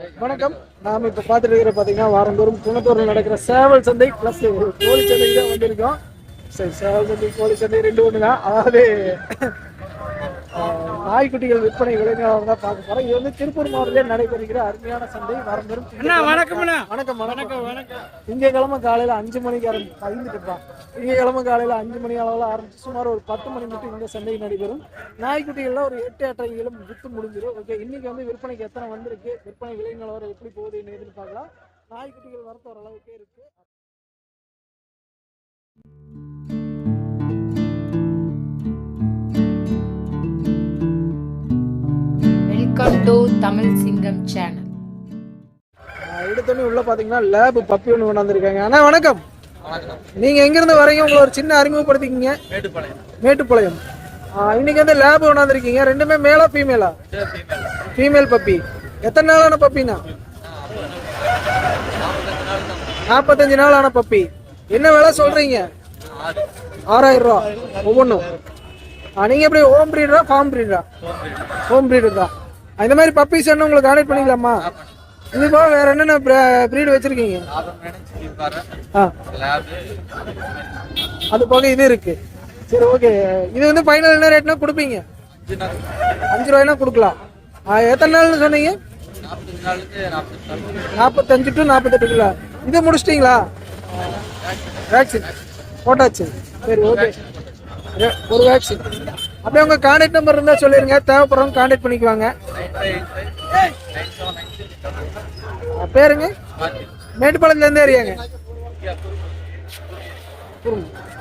வணக்கம். நாம இப்ப பார்த்துட்டு இருக்கிற பாத்தீங்கன்னா வாரந்தோறும் குணத்தூர்ல நடக்கிற சேவல் சந்தை பிளஸ் கோழி சந்தைக்கு தான் வந்திருக்கோம். சரி சேவல் சந்தை கோழி சந்தை ரெண்டு ஒன்று தான் அதாவது நாய்க்குட்டிகள் விற்பனை விலைஞர்கள் தான் பார்க்க போறோம். இது வந்து திருப்பூர் மாவட்டத்தில் நடைபெறுகிற அருமையான சந்தை. வாரந்தோறும் வணக்கம் வணக்கம் வணக்கம். வணக்கம் திங்கக்கிழமை காலையில அஞ்சு மணிக்கு ஆரம்பி ஐந்துட்டுப்பான் திங்கக்கிழமை காலையில அஞ்சு மணி அளவில் ஆரம்பிச்சு சுமார் ஒரு பத்து மணி மட்டும் இந்த சந்தை நடைபெறும். நாய்க்குட்டிகள்லாம் ஒரு எட்டு எட்டரைகளும் வித்து முடிஞ்சிடும். ஓகே இன்னைக்கு வந்து விற்பனைக்கு எத்தனை வந்திருக்கு? விற்பனை விலை நிலவரம் எப்படி போகுதுன்னு எதிர்பார்க்கலாம். நாய்க்குட்டிகள் வரத்து ஓரளவுக்கே இருக்கு. வெல்கம் டு தமிழ் சிங்கம் சேனல் எடுத்தோடனே உள்ள பாத்தீங்கன்னா லேப் பப்பி ஒன்று கொண்டாந்துருக்காங்க. அண்ணா வணக்கம். நீங்க எங்க இருந்து வரீங்க? உங்களை ஒரு சின்ன அறிமுகப்படுத்திக்கிங்க. மேட்டுப்பாளையம். ஆஹ் இன்னைக்கு வந்து லேப் கொண்டாந்துருக்கீங்க. ரெண்டுமே மேலா ஃபீமேலா ஃபீமேல் பப்பி எத்தனை நாளான பப்பினா நாற்பத்தஞ்சு நாள் ஆன பப்பி என்ன விலை சொல்றீங்க? ஆறாயிரம் ரூபா. ஒவ்வொன்றும். நீங்க எப்படி ஹோம் ப்ரீடரா ஃபார்ம் ப்ரீடரா ஹோம் ப்ரீடர் தான். இந்த மாதிரி பப்பீஸ் என்ன உங்களுக்கு கான்டெக்ட் பண்ணிக்கலாமா? இது போக வேற என்னென்ன ப்ரீடு வச்சிருக்கீங்க? ஆ. அது போக இது இருக்கு. சரி ஓகே இது வந்து ஃபைனல் என்ன ரேட்னா கொடுப்பீங்க? அஞ்சு ரூபாய்னா கொடுக்கலாம். ஆ, எத்தனை நாள்னு சொன்னீங்க? நாற்பத்தஞ்சு டு நாற்பத்தெட்டு கிலோ இது முடிச்சிட்டிங்களா? வேக்சின் போட்டாச்சு. சரி ஓகே ஒரு வேக்சின் அப்படியே உங்க கான்டாக்ட் நம்பர் இருந்தா சொல்லிருங்க. தேவைப்படுறவங்க கான்டாக்ட் பண்ணிக்குவாங்க. பேருங்க? மேட்டுப்பாளையத்துல இருந்து ஏரியாங்க.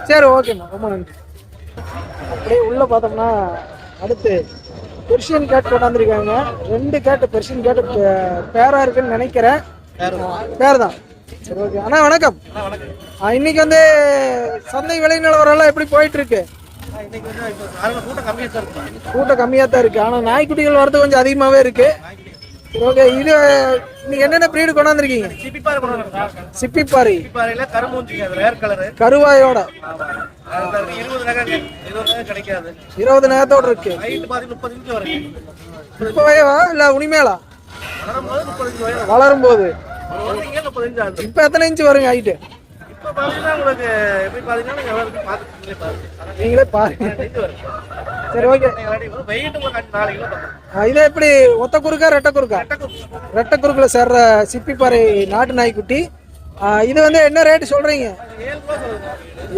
சரி ஓகேம்மா ரொம்ப நன்றி. அப்படியே உள்ள பார்த்தோம்னா அடுத்து பெர்ஷியன் கேட் கொண்டாந்துருக்காங்க. ரெண்டு கேட் பெர்ஷியன் கேட் பேரா இருக்குன்னு நினைக்கிறேன். பேர் தான் சரி ஓகே அண்ணா வணக்கம். இன்னைக்கு வந்து சந்தை விலை நிலவரம் எல்லாம் எப்படி போயிட்டு இருக்கு? கூட்டம் கம்மியாக தான் இருக்குது ஆனால் நாய்க்குட்டிகள் வரது கொஞ்சம் அதிகமாகவே இருக்குது ஓகே இது நீங்கள் என்னென்ன பிரீடு கொண்டாந்துருக்கீங்க சிப்பிப்பாரி கருவாயோட. இருபது நேரத்தோட இருக்கு. முப்பது வயவா இல்ல உனிமேலா வளரும் போது இப்ப எத்தனை இன்ச்சு வருங்க ஹைட்டு நீங்களே பாருங்க. சரி ஓகே. இதை எப்படி ஒத்த குறுக்கா ரெட்டை குறுக்கா? ரெட்டை குறுக்குல சேர்ற சிப்பிப்பாறை நாட்டு நாய்க்குட்டி. இது வந்து என்ன ரேட் சொல்றீங்க?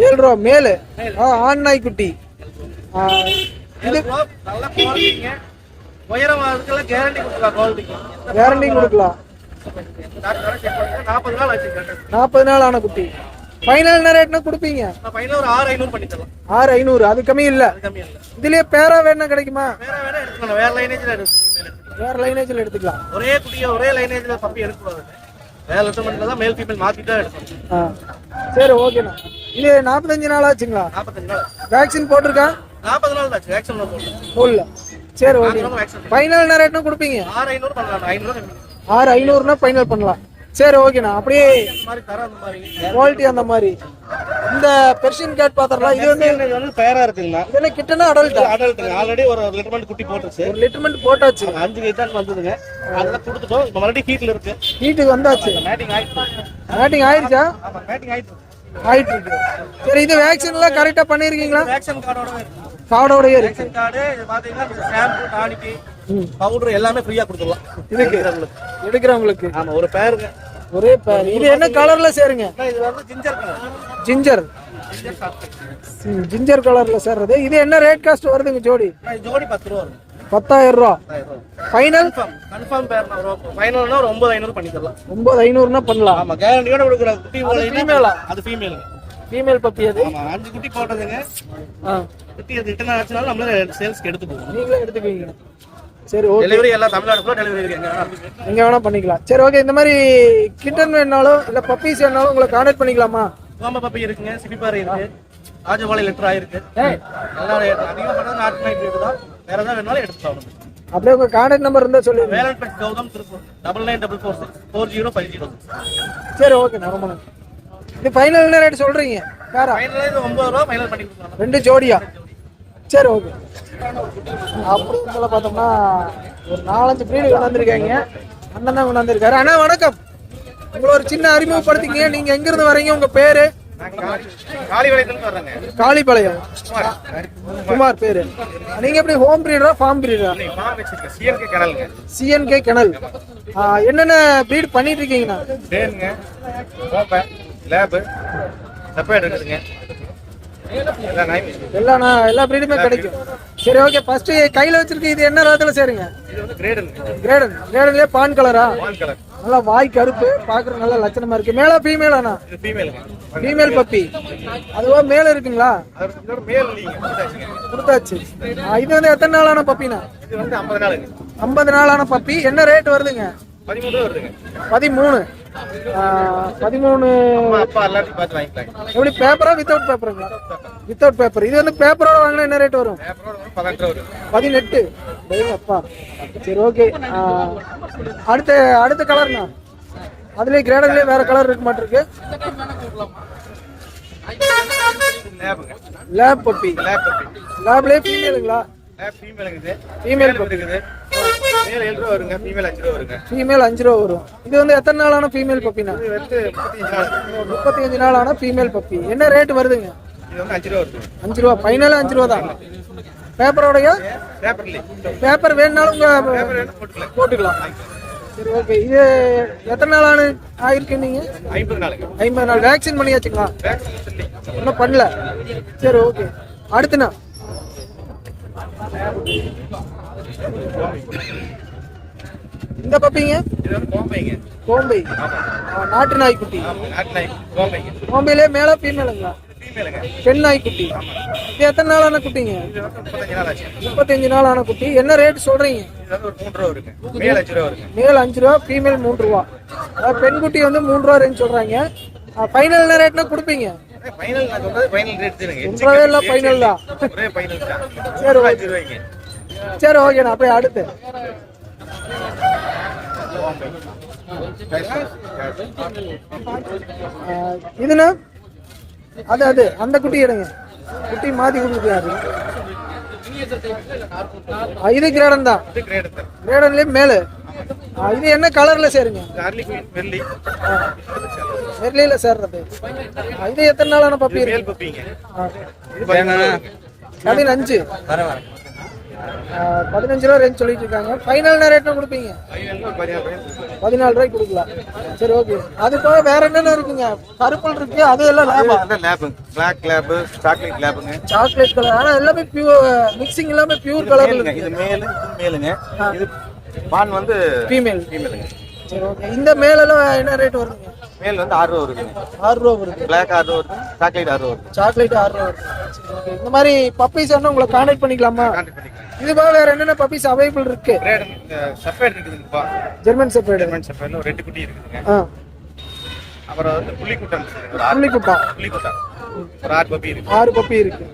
ஏழு ரூபா மேலு? ஆ, ஆண் நாய்க்குட்டி. qualityக்கு. கேரண்டி கொடுக்கலாம். நாற்பது நாள் ஆன குட்டி. ஃபைனல் என்ன ரேட்னா கொடுப்பீங்க final ஒரு ஆறு ஐநூறு பண்ணி தரலாம். ஆறு ஐநூறு அது கம்மி இல்ல. கம்மி இல்லை. இதுலயே பேரா வேணா கிடைக்குமா? வேற வேற எடுத்துக்கலாம். வேற லைனேஜ்ல வேற லைனேஜ்ல எடுத்துக்கலாம். ஒரே குட்டிய ஒரே லைனேஜ்ல பப்பி எடுக்கக்கூடாது. வேற லிட்டர்மெண்ட்ல தான் மேல் ஃபீமேல் மாத்திட்டு தான் எடுக்கணும். சரி ஓகேண்ணா இது நாற்பத்தஞ்சு நாள் ஆச்சுங்களா? நாற்பத்தஞ்சு நாள். வேக்சின் போட்டிருக்கா? நாற்பது நாள் ஆச்சு. வேக்சின் போடல. சரி ஓகே ஃபைனல் என்ன ரேட்னா கொடுப்பீங்க? ஆறு ஐநூறு பண்ணலாம். ஐநூறு ஆறு ஐநூறுனா ஃபைனல் பண்ணலாம். சரி ஓகேண்ணா அப்படியே குவாலிட்டி அந்த மாதிரி. இந்த பெர்ஷியன் கேட் பாத்திரலாம் இது வந்து தயாரா இருக்குங்கண்ணா இதெல்லாம் கிட்டனா அடல்ட்டா அடல்ட்டுங்க ஆல்ரெடி ஒரு லிட்டர்மெண்ட் குட்டி போட்டுருச்சு. ஒரு லிட்டர்மெண்ட் போட்டாச்சு. அஞ்சு கைத்தான் வந்ததுங்க. அதெல்லாம் கொடுத்துட்டோம். இப்போ மறுபடியும் ஹீட்ல இருக்கு. வீட்டுக்கு வந்தாச்சு. மேட்டிங் ஆயிட்டு மேட்டிங் ஆயிடுச்சா? மேட்டிங் ஆயிட்டு ஆயிட்டு இருக்கு சரி இது வேக்சின் எல்லாம் கரெக்டா பண்ணிருக்கீங்களா? வேக்சின் கார்டோட கார்டோடயே இருக்கு. கார்டு பாத்தீங்கன்னா ஷாம்பு டானிக்கு. பவுடர் எல்லாமே ஃப்ரீயா கொடுத்துடலாம். இதுக்கு? உங்களுக்கு எடுக்கிறவங்களுக்கு. ஆமா ஒரு பேருங்க ஒரே பேர் இது என்ன கலர்ல சேருங்க? இது வந்து ஜிஞ்சர் கலர் ஜிஞ்சர் ஜிஞ்சர் கலர்ல சேர்றது. இது என்ன ரேட் காஸ்ட் வருதுங்க ஜோடி? ஜோடி பத்து ரூபா வரும். பத்தாயிரம் ரூபா. ஃபைனல் கன்ஃபார்ம் கன்ஃபார்ம் பேர் ஃபைனல்னா ஒரு ஒன்பது ஐநூறு பண்ணி தரலாம் ஒன்பது ஐநூறுனா பண்ணலாம். ஆமா கேரண்டியோட கொடுக்குற குட்டி ஆ? அது ஃபீமேல் ஃபீமேல் பப்பி அது? அஞ்சு குட்டி போட்டதுங்க. குட்டி அது ரிட்டர்ன் ஆச்சுனாலும் நம்மளே சேல்ஸ்க்கு எடுத்து போவோம் நீங்களே எடுத்துக்குவீங்க. சரி ஓகே டெலிவரி எல்லாம் தமிழ்நாடு ஃபுல்லாக டெலிவரி இருக்கு. எங்க வேணாலும். எங்க வேணா பண்ணிக்கலாம். சரி ஓகே இந்த மாதிரி கிட்டன் வேணாலும் இல்ல பப்பீஸ் வேணாலும் உங்களை கான்டாக்ட் பண்ணிக்கலாமா? கோம்ப பப்பி இருக்குங்க சிப்பிப்பாறை இருக்கு ராஜபாளையம் லிட்டர் ஆயிருக்கு எல்லாம் அதிகமாக பண்ணது நாட்டு நைட் ரேட்டு தான். வேற ஏதாவது வேணாலும் எடுத்துக்கலாம் அப்படியே உங்க கான்டாக்ட் நம்பர் இருந்தா சொல்லிடுங்க. Velan plus Gautham Tiruppur double nine double four six four zero five zero சரி ஓகே ரொம்ப இது ஃபைனல் ரேட் சொல்றீங்க? வேற? ஃபைனலாக இது ஒன்பது ரூபா ஃபைனல் பண்ணி ரெண்டு ஜோடியா? சரி ஓகே அப்படி பார்த்தோம்னா ஒரு நாலஞ்சு பிரீடு கொண்டாந்துருக்காங்க. அண்ணன் தான் கொண்டாந்துருக்காரு. அண்ணா வணக்கம். உங்களை ஒரு சின்ன அறிமுகப்படுத்திக்கங்க. நீங்க எங்க இருந்து வரீங்க? உங்க பேரு? காளிபாளையம். குமார் பேரு. நீங்க எப்படி ஹோம் பிரீடரா ஃபார்ம் பிரீடரா சிஎன்கே கிணல் என்னென்ன பிரீட் பண்ணிட்டு இருக்கீங்கண்ணா? எல்லா எல்லா ப்ரீடுமே கிடைக்கும். சரி ஓகே ஃபர்ஸ்ட் கையில வச்சிருக்க இது என்ன ரகத்துல சேருங்க? கிரேடன் கிரேடன்லயே பான் கலரா நல்லா வாய் கருப்பு. பாக்குறது நல்லா லட்சணமா இருக்கு. மேலா ஃபீமேலுங்க ஃபீமேல் பப்பி அதுவா மேல இருக்குங்களா. கொடுத்தாச்சு. இது வந்து எத்தனை நாளான பப்பினா ஐம்பது நாளான பப்பி என்ன ரேட் வருதுங்க. பதிமூணு. பதிமூணு எப்படி பேப்பரா வித்தவுட் பேப்பருங்களா வித்தவுட் பேப்பர் இது வந்து பேப்பரோட வாங்கினா என்ன ரேட் வரும்? பதினெட்டு அப்பா. சரி ஓகே அடுத்த அடுத்த கலர்ண்ணா அதுலயே கிரேடர்லயே வேற கலர் இருக்க மாட்டிருக்கு. லேப் பப்பி லேப் பப்பி லேப்லயே ஃபீமேலுங்களா லேப் ஃபீமேலுங்க இது. ஃபீமேல் மேல் இருக்குது. மேல் ஏழு ரூபா வருங்க ஃபீமேல் அஞ்சு ரூபா வருங்க. ஃபீமேல் அஞ்சு ரூபா வரும். இது வந்து எத்தனை நாளான ஃபீமேல் பப்பினா இது வந்து முப்பத்தஞ்சு நாள். நாளான ஃபீமேல் பப்பி என்ன ரேட் வருதுங்க? இது வந்து அஞ்சு ரூபா வருது அஞ்சு ரூபா. ஃபைனலாக அஞ்சு ரூபா தான். பேப்பரோடைய பேப்பர் வேணுனாலும் போட்டுக்கலாம். சரி ஓகே இது எத்தனை நாள் ஆனு ஆயிருக்கு நீங்க? ஐம்பது நாளுங்க ஐம்பது நாள். வேக்சின் பண்ணியாச்சுங்களா? இன்னும் பண்ணல. சரி ஓகே அடுத்துண்ணா இந்த பப்பிங்க? கோம்பை. நாட்டு நாய்க்குட்டி. கோம்பையிலே மேல ஃபீமேலுங்களா ஃபீமேலுங்க பெண் நாய்க்குட்டி. இது எத்தனை நாளான குட்டிங்க? முப்பத்தஞ்சு நாளான குட்டி. என்ன ரேட் சொல்றீங்க? மேல் அஞ்சு ரூபா ஃபீமேல் மூன்று ரூபா. பெண் குட்டி வந்து மூன்று ரூபா ரேஞ்ச் சொல்றாங்க. ஃபைனல் என்ன ரேட்னா கொடுப்பீங்க? ஃபைனல் நான் சொல்றது ஃபைனல் ரேட் தானுங்க ஒன்றரை எல்லாம் ஃபைனல் தான். ஒரே ஃபைனல் தான். சரி, அஞ்சு ரூபாய்ங்க சரி ஓகேண்ணா அப்படியே அடுத்து. இதுண்ணா அது அது அந்த குட்டி எடுங்க. குட்டி மாத்தி கொடுக்குறாரு இது கிரேடன் தான். கிரேடன்லயே மேலு. இது என்ன கலர்ல சேருங்க? கார்லிக் குயின் வெள்ளி. நெர்லியில சேர்றது. இது எத்தனை நாளான பப்பி மேல் இருக்கு? பப்பிங்க பதினஞ்சு. வர வர. ஆ, பதினஞ்சு ரூபா ரேஞ்ச் சொல்லிட்டு இருக்காங்க. ஃபைனல் ரேட்னா கொடுப்பீங்க? பதினாலு ரூபாய் பதினாலு ரூபாய்க்கு கொடுக்கலாம். சரி ஓகே அது போக வேற என்னென்ன இருக்குங்க? பருப்பல் இருக்கு அது எல்லாம் லேபா அந்த லேபு பிளாக் லேபு சாக்லேட் லேபுங்க சாக்லேட் கலர் ஆனா எல்லாமே பியூர் மிக்சிங் எல்லாமே பியூர் இருக்கு இது மேலு இது மேலுங்க. இது பான் வந்து ஃபீமேல் ஃபீமேலுங்க சரி ஓகே இந்த மேலெல்லாம் என்ன ரேட் வருதுங்க? மேல் வந்து ஆறு ரூபா வருதுங்க. ஆறு ரூபா வருது. பிளாக் ஆறு ரூபா வருது சாக்லேட் ஆறு ரூபா வருது. சாக்லேட் ஆறு ரூபா வருது. சரி, okay. இந்த மாதிரி பப்பீஸ் வேணா உங்களை கான்டாக்ட் பண்ணிக்கலாமா? கான்டாக்ட் பண்ணிக்கலாம். இது போக வேற என்னென்ன பப்பீஸ் அவைலபிள் இருக்கு? கிரேடு செப்பரேட் இருக்குதுங்கப்பா ஜெர்மன் செப்பரேட் ஜெர்மன் செப்பரேட்ல ஒரு ரெண்டு குட்டி இருக்குதுங்க. ஆ. அப்புறம் வந்து புள்ளிக்குட்டம் இருக்குதுங்க. ஒரு ஆறு புள்ளிக்குட்டா புள்ளிக்குட்டம். ஒரு ஆறு பப்பி இருக்கு. ஆறு பப்பி இருக்கு.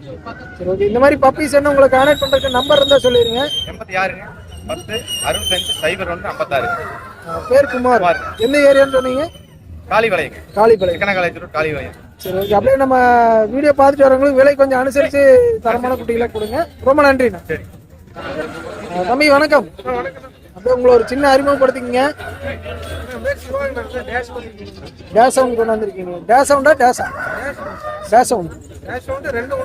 சரி ஓகே இந்த மாதிரி பப்பீஸ் என்ன உங்களை கான்டாக்ட் பண்றதுக்கு நம்பர் இருந்தா சொல்லிருங்க. எண்பத்தி ஆறுங்க. பத்து அறுபத்தஞ்சு சைபர் ஒன்று ஐம்பத்தாறு. பேர் குமார். எந்த ஏரியான்னு சொன்னீங்க? சிக்கன காலேஜ் காலி வளையம் சரி ஓகே அப்படியே நம்ம வீடியோ பார்த்துட்டு வரவங்களுக்கு விலை கொஞ்சம் அனுசரித்து தரமான குட்டிகளை கொடுங்க. ரொம்ப நன்றிண்ணா. சரி. தம்பி வணக்கம். அப்படியே உங்களை ஒரு சின்ன அறிமுகப்படுத்திக்கங்க. டேஸ் சவுண்ட் கொண்டு வந்திருக்கீங்க. டேஸ் சவுண்டா டேஸா டேஸ் சவுண்ட் ரெண்டு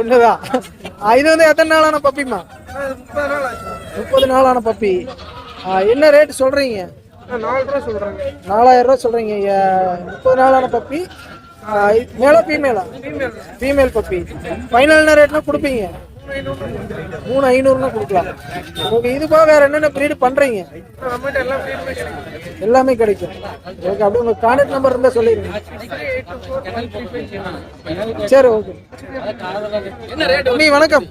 ஒன்று தான். இது வந்து எத்தனை நாளான பப்பிமா முப்பது நாளான பப்பி என்ன ரேட் சொல்றீங்க? நாலாயிரம் ரூபா சொல்றீங்க. ஐயா. முப்பது நாளான பப்பி ஆ, இது ஃபீமேலா ஃபீமேல் பப்பி ஃபைனல் என்ன ரேட்னா கொடுப்பீங்க? மூணு ஐநூறுனா கொடுக்கலாம். உங்களுக்கு இதுபோக வேற என்னென்ன ப்ரீடு பண்றீங்க? எல்லாமே கிடைக்கும். ஓகே அப்படி உங்க கான்டாக்ட் நம்பர் இருந்தா சொல்லிடுங்க. சரி ஓகே தம்பி வணக்கம்.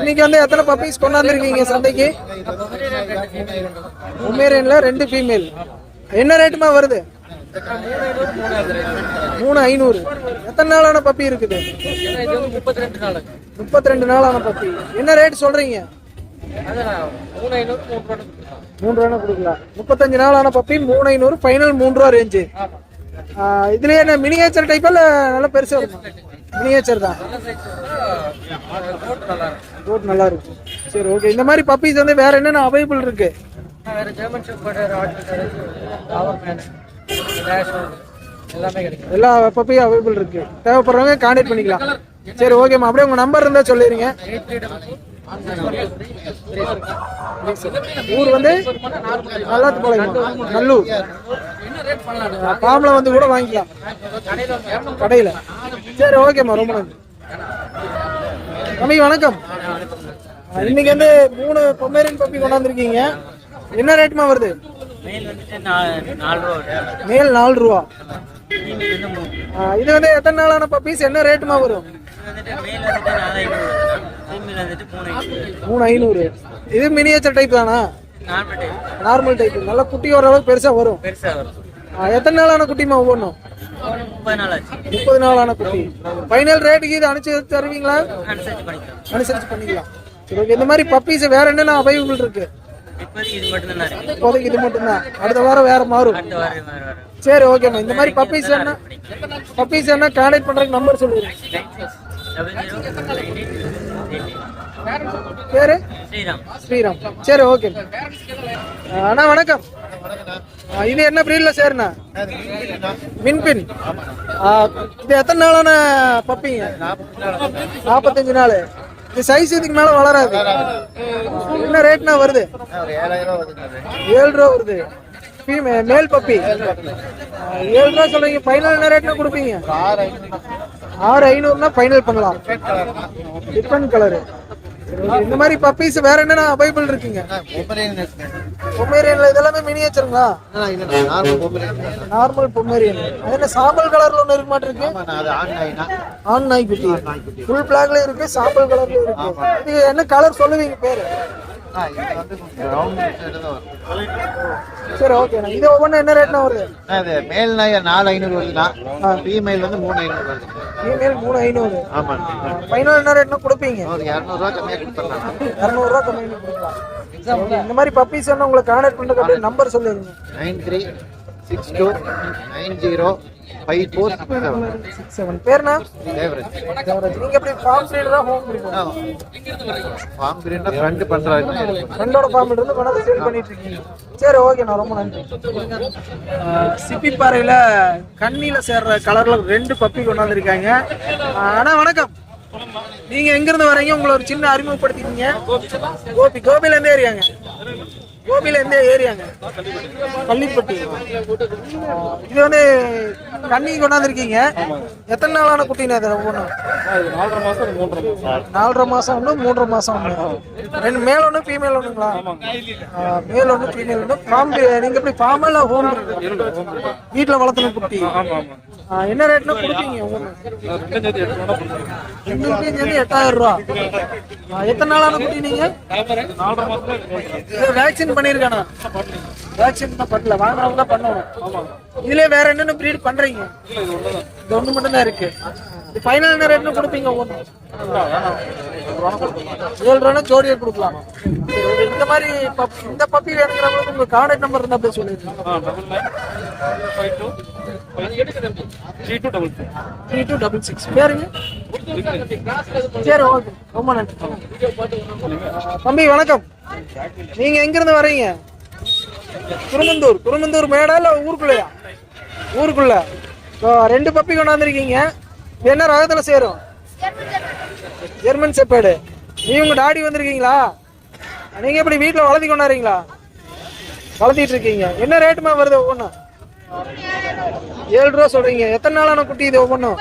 இன்னைக்கு வந்து எத்தனை பப்பீஸ் கொண்டாந்துருக்கீங்க சந்தைக்கு? உமேரியன்ல ரெண்டு ஃபீமேல் என்ன ரேட்டுமா வருது? மூணு ஐநூறு. எத்தனை நாளான பப்பி இருக்குது? முப்பத்தி ரெண்டு நாளான பப்பி. என்ன ரேட் சொல்றீங்க? மூணு ரூபா கொடுக்கலாம். முப்பத்தஞ்சு நாளான பப்பி மூணு ஐநூறு ஃபைனல் மூணு ரூபா ரேஞ்சு இதுலயே என்ன மினியேச்சர் டைப்பா இல்ல நல்ல பெருசா இருக்கும் மினியேச்சர் தான். கோட் நல்லா இருக்கும் சரி ஓகே இந்த மாதிரி பப்பீஸ் வந்து வேற என்னென்ன அவைலபிள் இருக்கு? ஜெர்மன் எல்லாமே கிடைக்கும். எல்லா பப்பியும் அவைலபிள் இருக்கு. தேவைப்படுறவங்க கான்டாக்ட் பண்ணிக்கலாம். சரி ஓகேம்மா அப்படியே உங்க நம்பர் இருந்தா சொல்லிடுங்க ஊர் வந்து நல்லாத்துப்பாளையம் நல்லூர். பாம்பளை வந்து கூட வாங்கிக்கலாம். கடையில. சரி ஓகேம்மா ரொம்ப நன்றி. தம்பி வணக்கம். இன்னைக்கு வந்து மூணு பொம்மேரியன் பப்பி கொண்டாந்துருக்கீங்க. என்ன ரேட்மா வருது? மேல் நாலு ரூபா இது வந்து எத்தனை நாளான பப்பீஸ் என்ன ரேட்டுமா வரும்? மூணு ஐநூறு இது மினியேச்சர் டைப் தானா? நார்மல் டைப் நல்ல குட்டி ஓரளவுக்கு பெருசா வரும். எத்தனை நாளான குட்டிமா ஒவ்வொன்றும்? முப்பது நாளான குட்டி. ஃபைனல் ரேட்டுக்கு இது அனுப்பிச்சு தருவீங்களா? அனுசரிச்சு பண்ணிக்கலாம். அனுசரிச்சு பண்ணிக்கலாம். சரி ஓகே இந்த மாதிரி பப்பீஸ் வேற என்னென்ன அவைலபிள் இருக்கு? இப்போதைக்கு இது மட்டும்தான். அடுத்த வாரம் வேற மாறும். அடுத்த வாரம் வேறு வரும். சரி ஓகேம்மா இந்த மாதிரி பப்பீஸ் என்ன பப்பீஸ் என்ன கான்டாக்ட் பண்றதுக்கு நம்பர் சொல்லுங்க. பேரு? ஸ்ரீராம். ஸ்ரீராம். சரி ஓகே அண்ணா வணக்கம். இது என்ன பிரீட்ல சேருண்ணா? மின்பின் ஆ, இது எத்தனை நாளான பப்பிங்க நாற்பத்தஞ்சு நாள். இது சைஸ் இதுக்கு மேல வளராது. என்ன ரேட்னா வருது? ஏழு ரூபா வருது. மேல் பப்பி ஏழு ரூபா சொல்றீங்க ஃபைனல் என்ன ரேட்னா கொடுப்பீங்க? ஆறு ஐநூறுனா ஃபைனல் பண்ணலாம். டிஃபன் கலரு இந்த மாதிரி பப்பீஸ் வேற என்னென்ன அவைபிள் இருக்குங்க? பொமேரியன்ல இதெல்லாமே மினியேச்சருங்களா நார்மல் பொமேரியன் அது என்ன சாம்பல் கலர்ல ஒண்ணு இருக்க மாட்டிருக்கு? ஆண் நாய்க்குட்டி. ஃபுல் பிளாக்ல இருக்கு சாம்பல் கலர்ல இருக்கு. இது என்ன கலர் சொல்லுவீங்க பேரு? சரி ஓகே இது ஒவ்வொன்றும் என்ன ரேட்னா வருது? அது மேல் நாய் நாலு ஐநூறு வருதுண்ணா. ஃபீமேல் வந்து மூணு ஐநூறு வருது. ஃபீமேல் மூணு ஐநூறு. ஆமாண்ணா ஃபைனல் என்ன ரேட்னா கொடுப்பீங்க? ஒரு இரநூறுவா கம்மியாக கொடுத்துடலாம். இரநூறுவா கம்மி பண்ணி கொடுக்கலாம் இந்த மாதிரி பப்பீஸ் வேணும் உங்களை கான்டாக்ட் பண்ணுறதுக்கு நம்பர் சொல்லிடுங்க. Nine three six two nine zero five four seven six seven பேர்னா? தேவரேஜ் தேவராஜ் நீங்க எப்படி ஃபார்ம் ஹோம் ப்ரீடரா ஃபார்ம் கிரீனா ஃப்ரெண்டு ஃப்ரெண்டோட ஃபார்ம்ல இருந்து கொண்டாந்து சேல் பண்ணிட்டு இருக்கீங்க. சரி ஓகே நான் ரொம்ப நன்றி. சிப்பி பாறையில கண்ணில சேர்ற கலர்ல ரெண்டு பப்பி கொண்டாந்துருக்காங்க. அண்ணா வணக்கம். நீங்க எங்க இருந்து வரீங்க? உங்களை ஒரு சின்ன அறிமுகப்படுத்திக்கீங்க. கோபி கோபில இருந்தே ஏரியாங்க கோபியில எந்த ஏரியாங்க பள்ளிப்பட்டி இது வந்து தண்ணி கொண்டாந்துருக்கீங்க. எத்தனை நாளான குட்டிங்க இது ஒவ்வொன்றும்? நாலரை மாசம் ஒன்று மூன்றரை மாசம் ஒன்று ரெண்டு மேல் ஒன்று ஃபீமேல் ஒன்றுங்களா ஆ, மேல் ஒன்று ஃபீமேல் ஒன்று ஃபார்ம் நீங்க எப்படி ஃபார்ம் இல்லை ஹோம் வீட்டில் வளர்த்துன குட்டி. என்ன ரேட்னா கொடுப்பீங்க ஒவ்வொன்று ரெண்டு சேர்ந்து எட்டாயிரம் ரூபா. எத்தனை நாளான குட்டி நீங்க? வேக்சின் பண்ணிருக்கானா? வேக்சின் தான் பண்ணல. வாங்குறவங்க தான் பண்ணணும். இதுல வேற என்னென்ன ப்ரீட் பண்றீங்க? இது ஒண்ணு மட்டும் தான் இருக்கு. இது ஃபைனல் என்ன ரேட்னு கொடுப்பீங்க ஒவ்வொன்று ஏழு ரூபா ஜோடியை கொடுக்கலாம். இந்த மாதிரி பப்- இந்த பப்பி வேணுங்கிறவங்களுக்கு உங்க கான்டாக்ட் நம்பர் இருந்தா அப்படியே சொல்லிருக்கீங்க த்ரீ டூ டபுள் சிக்ஸ் பேருங்க? சரி ஓகே ரொம்ப நன்றி. தம்பி வணக்கம். நீங்க எங்க இருந்து வர்றீங்க? குருமந்தூர். குருமந்தூர் மேடா இல்ல ஊருக்குள்ளயா? ஊருக்குள்ள. இப்போ ரெண்டு பப்பி கொண்டாந்துருக்கீங்க. என்ன ரகத்துல சேரும்? German shepherd. நீ உங்க டாடி வந்திருக்கீங்களா? நீங்க எப்படி வீட்டுல வளர்த்தி கொண்டாடுறீங்களா? வளர்த்திட்டு இருக்கீங்க. என்ன ரேட்டுமா வருது ஒவ்வொன்றும்? ஏழு ரூபா சொல்றீங்க. எத்தனை நாளான குட்டி இது ஒவ்வொன்றும்?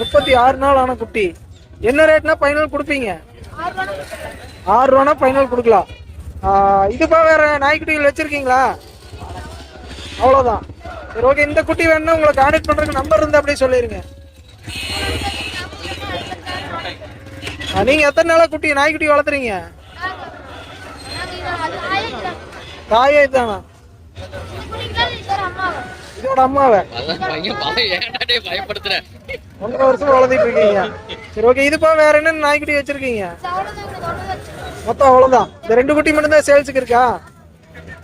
முப்பத்தி ஆறு நாள் ஆன குட்டி. என்ன ரேட்னா ஃபைனல் கொடுப்பீங்க? ஆறு ரூபானா ஃபைனல் கொடுக்கலாம். இதுப்பா வேற நாய்க்குட்டிகள் வச்சிருக்கீங்களா? அவ்வளோதான் சரி ஓகே இந்த குட்டி வேணும்னா உங்களை கான்டாக்ட் பண்ணுறதுக்கு நம்பர் இருந்தால் அப்படியே சொல்லிருங்க. நீங்கள் எத்தனை நாளாக குட்டி நாய்க்குட்டி வளர்த்துறீங்க? தாயே தானா? இதோட அம்மாவை. ஒன்றரை வருஷம் வளர்த்திட்டு இருக்கீங்க. சரி ஓகே இதுப்பா வேற என்ன நாய்க்குட்டி வச்சிருக்கீங்க? மொத்தம் அவ்வளவுதான். இந்த ரெண்டு குட்டி மட்டும் தான் சேல்ஸுக்கு இருக்கா?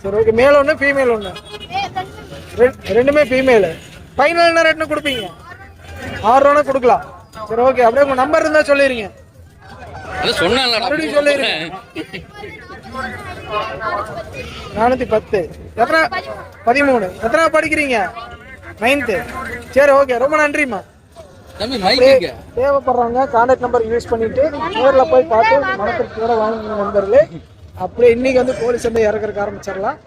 சரி ஓகே மேல் ஒன்று ஃபீமேல் ஒன்று ரெண்டுமே ஃபீமேல் ஃபைனல் என்ன ரேட்னு கொடுப்பீங்க? ஆறு ரூபா கொடுக்கலாம். சரி ஓகே அப்படியே உங்க நம்பர் இருந்தா சொல்லிடுங்க சொல்லிடுங்க நானூற்றி பத்து. எத்தனை? பதிமூணு. எத்தனை படிக்கிறீங்க? நைன்த்து சரி ஓகே ரொம்ப நன்றிம்மா. தேவைப்படுறவங்க கான்டாக்ட் நம்பர் யூஸ் பண்ணிட்டு நேரில் போய் பார்த்து மனத்திற்கோட வாங்கின நண்பர்களே அப்படியே இன்னைக்கு வந்து கோழி சந்தை இறக்குறதுக்கு ஆரம்பிச்சிடலாம்.